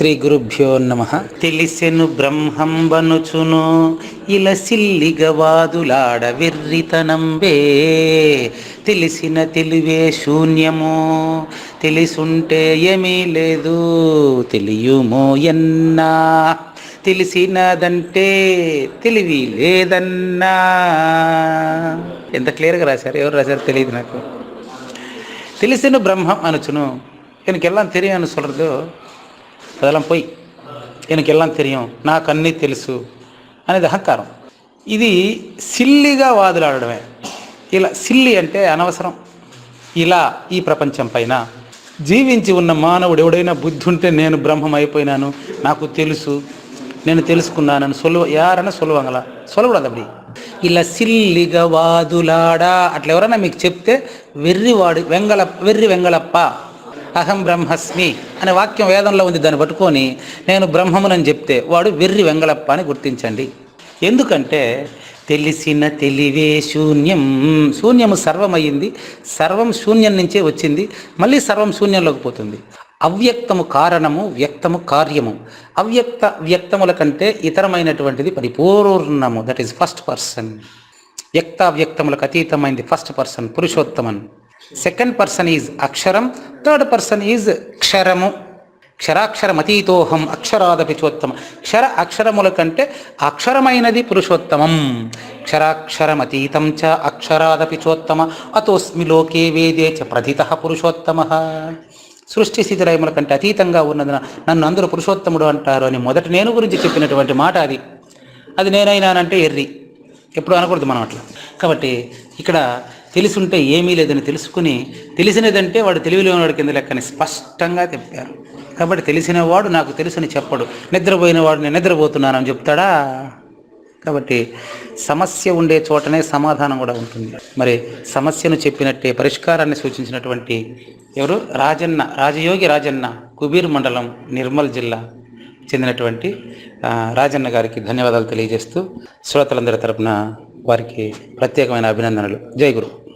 శ్రీ గురుభ్యో నమ తెలిసెను బ్రహ్మంబనుచును ఇలా సిల్లిగవాదులాడ వెర్రితనంబే తెలిసిన తెలివే శూన్యము తెలిసుంటే ఏమీ లేదు తెలియుమో ఎన్నా తెలిసినదంటే తెలివి లేదన్నా ఎంత క్లియర్గా రాశారు ఎవరు రాశారు తెలియదు నాకు తెలిసిన బ్రహ్మం అనుచును எனக்கு எல்லாம் தெரியும்னு சொல்கிறது அதெல்லாம் పోయి எனக்கு எல்லாம் తెలియం నాకు అన్నీ తెలుసు అనేది అహంకారం. ఇది సిల్లిగా వాదులాడడమే. ఇలా సిల్లి అంటే అనవసరం. ఇలా ఈ ప్రపంచం పైన జీవించి ఉన్న మానవుడు ఎవడైనా బుద్ధి ఉంటే నేను బ్రహ్మం అయిపోయినాను నాకు తెలుసు నేను తెలుసుకున్నానని సొలువ యారన్నా సొలవంగలా? సొలవడదు అప్పుడు ఇలా సిల్లిగా వాదులాడా? అట్లా ఎవరైనా మీకు చెప్తే వెర్రివాడు వెంగళ వెర్రి వెంగళప్ప అహం బ్రహ్మస్మి అనే వాక్యం వేదంలో ఉంది. దాన్ని పట్టుకొని నేను బ్రహ్మమునని చెప్తే వాడు వెర్రి వెంగళప్ప అని గుర్తించండి. ఎందుకంటే తెలిసిన తెలివే శూన్యం. శూన్యము సర్వమయ్యింది. సర్వం శూన్యం నుంచే వచ్చింది. మళ్ళీ సర్వం శూన్యంలోకి పోతుంది. అవ్యక్తము కారణము వ్యక్తము కార్యము. అవ్యక్త వ్యక్తముల కంటే ఇతరమైనటువంటిది పరిపూర్ణము. దట్ ఈస్ ఫస్ట్ పర్సన్ వ్యక్త వ్యక్తములకు అతీతమైంది ఫస్ట్ పర్సన్ పురుషోత్తమన్. సెకండ్ పర్సన్ ఈజ్ అక్షరం. థర్డ్ పర్సన్ ఈజ్ క్షరము. క్షరాక్షరమతీతోహం అక్షరాదపి చోత్తమ. క్షర అక్షరముల కంటే అక్షరమైనది పురుషోత్తమం. క్షరాక్షరమతీతం చ అక్షరాదపి చోత్తమ. అతోస్మి లోకే వేదే చ ప్రథిత పురుషోత్తమ. సృష్టి స్థితిలయముల కంటే అతీతంగా ఉన్నదన నన్ను అందరూ పురుషోత్తముడు అంటారు అని మొదటి నేను గురించి చెప్పినటువంటి మాట అది. అది నేనైనానంటే ఎర్రి. ఎప్పుడు అనకూడదు మనం అట్లా. కాబట్టి ఇక్కడ తెలుసుంటే ఏమీ లేదని తెలుసుకుని తెలిసినదంటే వాడు తెలివిలోని వాడి కింద లెక్కని స్పష్టంగా చెప్పారు. కాబట్టి తెలిసినవాడు నాకు తెలుసని చెప్పడు. నిద్రపోయిన వాడు నేను నిద్రపోతున్నానని చెప్తాడా? కాబట్టి సమస్య ఉండే చోటనే సమాధానం కూడా ఉంటుంది. మరి సమస్యను చెప్పినట్టే పరిష్కారాన్ని సూచించినటువంటి ఎవరు? రాజన్న రాజయోగి రాజన్న కుబీర్ మండలం నిర్మల్ జిల్లా చెందినటువంటి రాజన్న గారికి ధన్యవాదాలు తెలియజేస్తూ శ్రోతలందరి తరపున వారికి ప్రత్యేకమైన అభినందనలు. జై గురు.